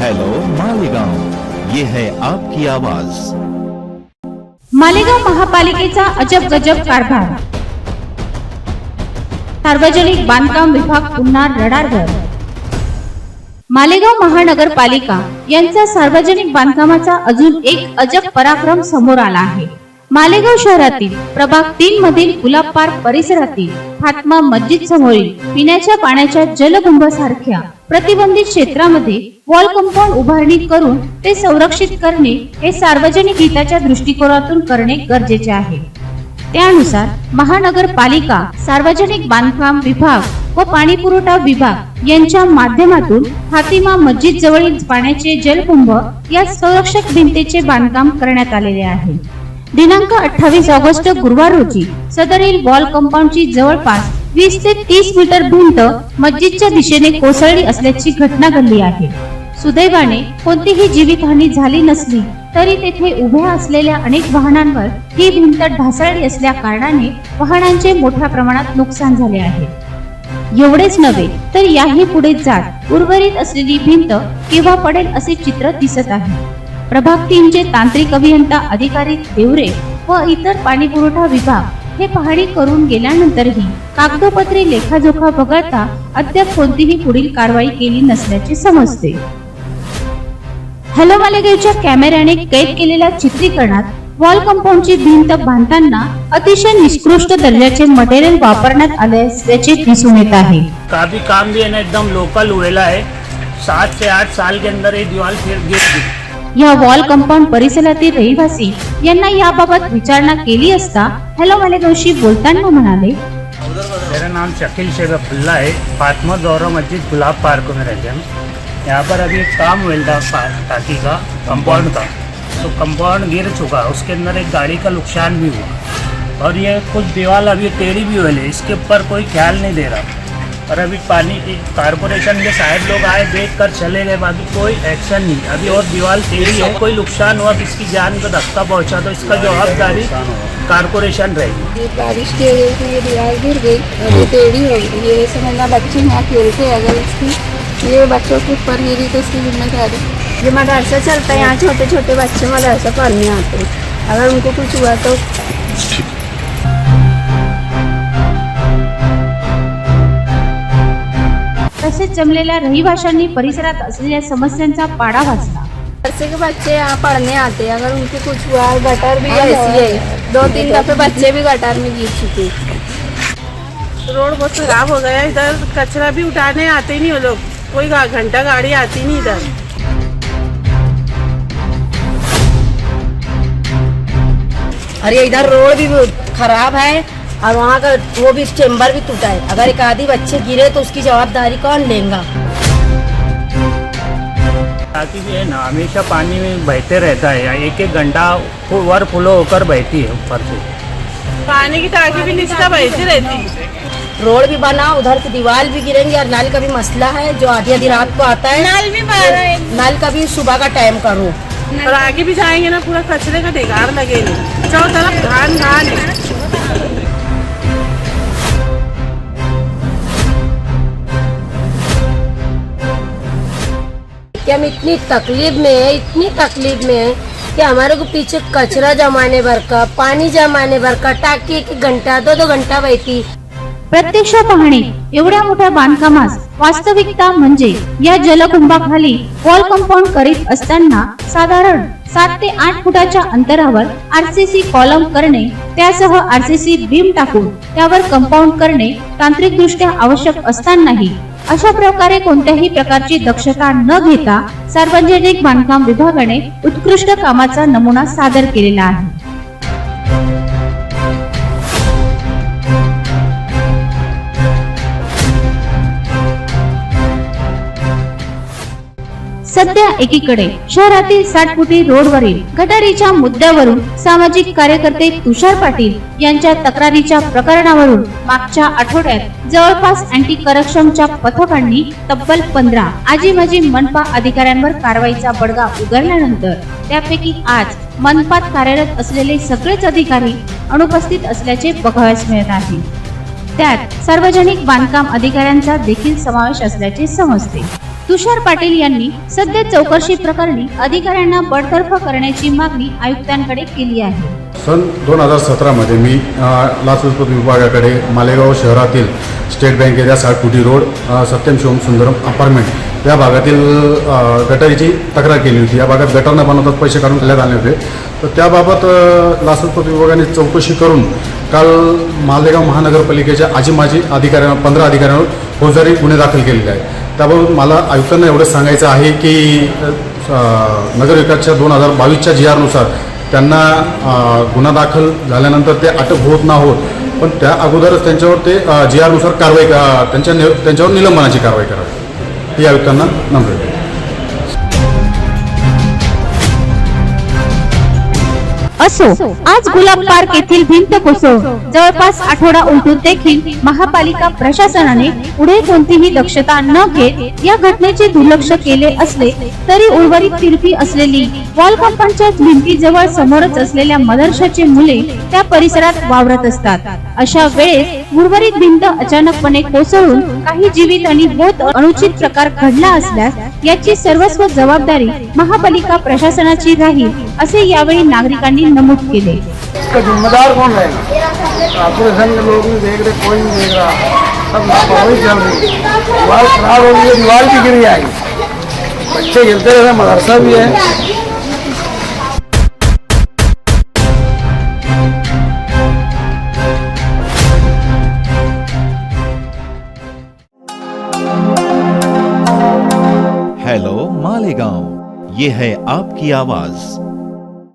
Hello Malegaon ये है आपकी आवाज. मालेगाव महापालिकेचा अजब गजब कारभार. सार्वजनिक बांधकाम विभाग पुन्हा रडारवर मालेगाव महानगरपालिका यांचा सार्वजनिक बांधकामाचा अजून एक अजब पराक्रम समोर आला आहे. मालेगाव शहरातील प्रभाग तीन मधील गुलाब पार्क परिसरातील फातमा मस्जिद समोरील पिण्याच्या पाण्याच्या जलकुंभ सारख्या प्रतिबंधित क्षेत्रामध्ये वॉल कंपाऊंड उभारणी करून ते संरक्षित करणे हे सार्वजनिक हिताच्या दृष्टिकोनातून करणे गरजेचे आहे. त्यानुसार महानगरपालिका सार्वजनिक बांधकाम विभाग व पाणी पुरवठा विभाग यांच्या माध्यमातून फातिमा मस्जिद जवळील पाण्याचे जलकुंभ या संरक्षक भिंतीचे बांधकाम करण्यात आलेले आहे. दिनांक अठ्ठावीस ऑगस्ट गुरुवार रोजी सदरील वॉल कंपाऊंडची जवळपास वीस ते तीस मीटर भिंत मस्जिदच्या दिशेने कोसळली असल्याची घटना घडली आहे. सुदैवाने कोणतीही जीवितहानी झाली नसली तरी तेथे उभ्या असलेल्या अनेक वाहनांवर ही भिंत ढासळली असल्या कारणाने वाहनांचे मोठ्या प्रमाणात नुकसान झाले आहे. एवढेच नव्हे तर याही पुढे जात उर्वरित असलेली भिंत केव्हा पडेल असे चित्र दिसत आहे. प्रभाग तीनचे तांत्रिक अभियंता अधिकारी देवरे व इतर पाणी पुरवठा विभाग हे पाहणी करून गेल्यानंतरही कागदोपत्री लेखाजोखा वगळता अद्याप कोणतीही पुढील कारवाई केली नसल्याचे समजते. हॅलो मालेगावच्या कॅमेऱ्याने कैद केलेल्या चित्रीकरणात वॉल कंपाऊंडची भिंत बांधताना अतिशय निकृष्ट दर्जाचे मटेरियल वापरण्यात आले असल्याचे दिसून येत आहे. काफी काम भी है ना एकदम लोकल हुएला है। सात से आठ साल के अंदर ये दीवार फिर गिर गई। या वॉल कंपाऊंड परिसरातील रहिवासी यांना याबाबत विचारणा केली असता हॅलो मालेगावशी बोलताना म्हणाले मेरा नाम शकील शेख अब्दुल्ला है। फातमा दौरा मस्जिद गुलाब पार्क में रहते हैं हम। यहाँ पर अभी एक काम पा- टाकी का कंपाउंड का। तो कंपाउंड गिर चुका, उसके अंदर एक गाड़ी का नुकसान भी हुआ। और ये कुछ दीवार अभी टेढ़ी भी हुई है, इसके ऊपर कोई ख्याल नहीं दे रहा। और अभी पानी कारपोरेशन के शायद लोग आए देख कर चले गए, बाकी कोई एक्शन नहीं। अभी और दीवार टेढ़ी है, कोई नुकसान हुआ, किसकी जान को धक्का पहुँचा तो इसका जवाबदारी कारपोरेशन रहेगी। बारिश की वजह से ये दीवार गिर गई और ये टेढ़ी हो गई। ये समझना बच्चे यहाँ खेलते अगर इसकी ये बच्चों के ऊपर गिरी तो इसकी जिम्मेदारी। ये मदरसा चलता है यहाँ छोटे छोटे बच्चे मदरसा पढ़ने आते हैं। अगर उनको कुछ हुआ तो तसेच जमलेल्या रहिवाशांनी परिसरात असलेल्या समस्यांचा पाडा वाचला मदरसे के बच्चे यहाँ पढ़ने आते हैं। अगर उनके कुछ हुआ गटर भी ऐसी है। दो तीन दफे बच्चे भी गटर में गिर चुके रोड बहुत खराब हो गया इधर कचरा भी उठाने आते ही नहीं वो लोग। कोई घंटा गाड़ी आती नहीं इधर। ये इधर रोड भी खराब है और वहाँ का वो भी चेम्बर भी टूटा है। अगर एक आधी बच्चे गिरे तो उसकी जवाबदारी कौन लेगा? ना हमेशा पानी में बहते रहता है एक एक घंटा वर फ्लो होकर बहती है ऊपर से। पानी की टाकी भी निचला बहती रहती है। रोड भी बना उधर की दीवार भी गिरेंगे और नल का भी मसला है जो आधी आधी रात को आता है। नल भी नल का भी सुबह का टाइम करो। और आगे भी जाएँगे ना पूरा कचरे का ढेगार लगेगा। चारों तरफ़ धान धान है। कि हम इतनी तकलीफ़ में है इतनी तकलीफ़ में है कि हमारे को पीछे कचरा जमाने भर का पानी जमाने भर का टाकी एक एक घंटा दो दो घंटा बहती प्रत्यक्ष पाहणी. एवढ्या मोठ्या बांधकामास वास्तविकता म्हणजे या जलकुंभाखाली वॉल कंपाऊंड करीत असताना साधारण सात ते आठ फुटाच्या अंतरावर आरसीसी कॉलम करणे त्यासह आरसीसी बीम टाकून त्यावर कंपाऊंड करणे तांत्रिक दृष्ट्या आवश्यक असतानाही. अशा प्रकारे कोणत्याही प्रकारची दक्षता न घेता सार्वजनिक बांधकाम विभागाने उत्कृष्ट कामाचा नमुना सादर केलेला आहे. सध्या एकीकडे शहरातील साठ फुटी रोडवरील गटारीच्या मुद्द्यावरून सामाजिक कार्यकर्ते तुषार पाटील यांच्या तक्रारीच्या प्रकरणावरून मागच्या आठवड्यात जवळपास अँटी करप्शनच्या पथकांनी तब्बल पंधरा आजी माजी मनपा अधिकाऱ्यांवर कारवाईचा बडगा उगारल्यानंतर त्यापैकी आज मनपात कार्यरत असलेले सगळेच अधिकारी अनुपस्थित असल्याचे बघावयास मिळत आहे. त्यात सार्वजनिक बांधकाम अधिकाऱ्यांचा देखील समावेश असल्याचे समजते. तुषार पाटील यांनी सध्या चौकशी प्रकरणी अधिकाऱ्यांना बडतर्फ करण्याची मागणी आयुक्तांकडे केली आहे. सन दोन हजार सतरामध्ये मी लाचलुचपत विभागाकडे मालेगाव शहरातील स्टेट बँकेच्या साठ रोड सत्यम शिवम सुंदरम अपार्टमेंट या भागातील गटारीची तक्रार केली होती. या भागात गटर न बनवतात पैसे काढून खाल्ल्यात आले होते. तर त्याबाबत लाचलुचपत विभागाने चौकशी करून काल मालेगाव महानगरपालिकेच्या आजी माजी अधिकाऱ्यांना पंधरा अधिकाऱ्यांवर फौजदारी गुन्हे दाखल केलेले आहे त्याबाबत मला आयुक्तांना एवढंच सांगायचं आहे की नगरविकासच्या दोन हजार बावीसच्या जी आरनुसार त्यांना गुन्हा दाखल झाल्यानंतर ते अटक होत ना होत. पण त्या अगोदरच त्यांच्यावर ते जी आरनुसार कारवाई त्यांच्या त्यांच्यावर निलंबनाची कारवाई करावी. ही आयुक्तांना नम्र असो. आज गुलाब पार्क येथील भिंत कोसळून जवळपास आठवडा उलटून देखील महापालिका प्रशासनाने पुढे कोणतीही दक्षता न घेत या घटनेचे दुर्लक्ष केले असले तरी उर्वरित तिरपी असलेली वॉल कंपाऊंडच्या भिंतीजवळ समोरच असलेल्या मदरशाची मुले त्या परिसरात वावरत असतात. अशा वेळेस उर्वरित भिंत अचानकपणे कोसळून काही जीवित आणि बहुत अनुचित प्रकार घडला असल्यास याची सर्वस्व जबाबदारी महापालिका प्रशासनाची राहील असे यावेळी नागरिकांनी नमूद केले इसका जिम्मेदार कौन रहेगा कॉर्पोरेशन के लोग नहीं देख रहे कोई नहीं देख रहा। सब लापरवाही चल रही दीवार खराब हो गई है दीवार भी गिर जाएगी बच्चे गिरते रहते मदरसा भी है। हेलो मालेगांव ये है आपकी आवाज़।